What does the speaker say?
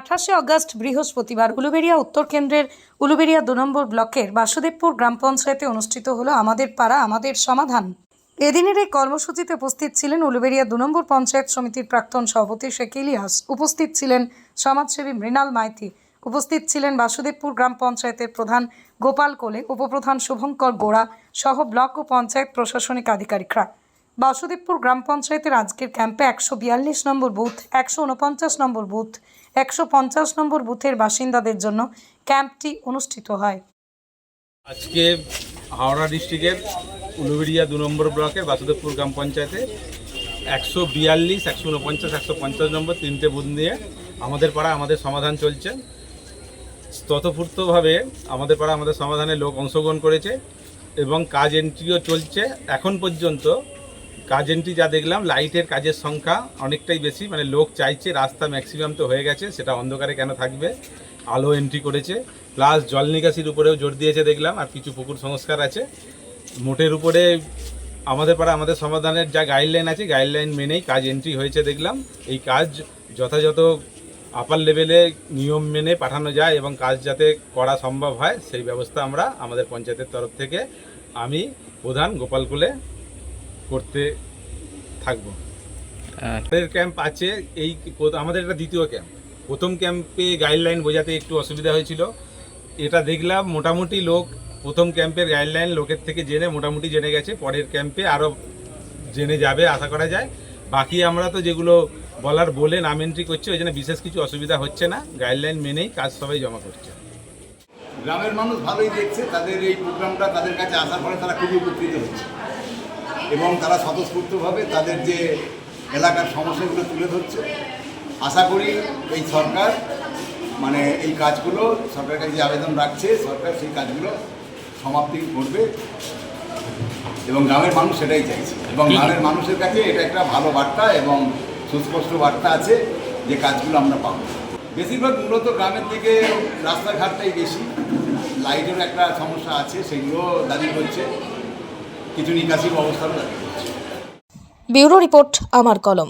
আঠাশে অগস্ট বৃহস্পতিবার উলুবেড়িয়া উত্তর কেন্দ্রের উলুবেড়িয়া দু নম্বর ব্লকের বাসুদেবপুর গ্রাম পঞ্চায়েতে অনুষ্ঠিত হলো আমাদের পাড়া, আমাদের সমাধান। এদিনের এই কর্মসূচিতে উপস্থিত ছিলেন উলুবেড়িয়া দু নম্বর পঞ্চায়েত সমিতির প্রাক্তন সভাপতি শেখ ইলিয়াস। উপস্থিত ছিলেন সমাজসেবী মৃণাল মাইতি। উপস্থিত ছিলেন বাসুদেবপুর গ্রাম পঞ্চায়েতের প্রধান গোপাল কোলে, উপপ্রধান শুভঙ্কর গোড়া সহ ব্লক ও পঞ্চায়েত প্রশাসনিক আধিকারিকরা। বাসুদেবপুর গ্রাম পঞ্চায়েতের আজকের ক্যাম্পে একশো বিয়াল্লিশ নম্বর বুথ, একশো উনপঞ্চাশ নম্বর বুথ, একশো পঞ্চাশ নম্বর বুথের বাসিন্দাদের জন্য ক্যাম্পটি অনুষ্ঠিত হয়। আজকে হাওড়া ডিস্ট্রিক্টের উলুবেড়িয়া দু নম্বর ব্লকের বাসুদেবপুর গ্রাম পঞ্চায়েতে একশো বিয়াল্লিশ, একশো উনপঞ্চাশ একশো পঞ্চাশ নম্বর তিনটে বুথ নিয়ে আমাদের পাড়া আমাদের সমাধান চলছে। ততফূর্তভাবে আমাদের পাড়া আমাদের সমাধানে লোক অংশগ্রহণ করেছে এবং কাজ এন্ট্রিও চলছে। এখন পর্যন্ত কাজ এন্ট্রি যা দেখলাম, লাইটের কাজের সংখ্যা অনেকটাই বেশি মানে লোক চাইছে, রাস্তা ম্যাক্সিমাম তো হয়ে গেছে, সেটা অন্ধকারে কেন থাকবে? আলো এন্ট্রি করেছে প্লাস জল নিকাশির উপরেও জোর দিয়েছে দেখলাম, আর কিছু পুকুর সংস্কার আছে। মোটের উপরে আমাদের পাড়া আমাদের সমাধানের যা গাইডলাইন আছে গাইডলাইন মেনেই কাজ এন্ট্রি হয়েছে দেখলাম। এই কাজ যথাযথ আপার লেভেলে নিয়ম মেনে পাঠানো যায় এবং কাজ যাতে করা সম্ভব হয়, সেই ব্যবস্থা আমরা আমাদের পঞ্চায়েতের তরফ থেকে আমি প্রধান গোপালকুলে করতে থাকব। আমাদের ক্যাম্প আছে এই আমাদের এটা দ্বিতীয় ক্যাম্প প্রথম ক্যাম্পে গাইডলাইন বোঝাতে একটু অসুবিধা হয়েছিল। এটা দেখলাম মোটামুটি লোক প্রথম ক্যাম্পের গাইডলাইন লোকের থেকে জেনে মোটামুটি জেনে গেছে পরের ক্যাম্পে আরও জেনে যাবে আশা করা যায়। বাকি আমরা তো যেগুলো বলার বলে নাম এন্ট্রি করছি ওই জন্য বিশেষ কিছু অসুবিধা হচ্ছে না। গাইডলাইন মেনেই কাজ সবাই জমা করছে। গ্রামের মানুষ ভালোই দেখছে তাদের এই প্রোগ্রামটা তাদের কাছে আসার পরে তারা খুবই উপকৃত হচ্ছে। এবং তারা স্বতঃস্ফূর্তভাবে তাদের যে এলাকার সমস্যাগুলো তুলে ধরছে। আশা করি এই সরকার মানে এই কাজগুলো সরকারের কাছে যে আবেদন রাখছে সরকার সেই কাজগুলো সমাপ্তি করবে এবং গ্রামের মানুষ সেটাই চাইছে। এবং গ্রামের মানুষের কাছে এটা একটা ভালো বার্তা এবং সুস্পষ্ট বার্তা আছে যে কাজগুলো আমরা পাবো। বেশিরভাগ মূলত গ্রামের দিকে রাস্তাঘাটটাই বেশি। লাইটের একটা সমস্যা আছে সেগুলো দাবি করছে। কিছু নিকাশি ব্যবস্থা ব্যুরো রিপোর্ট আমার কলম।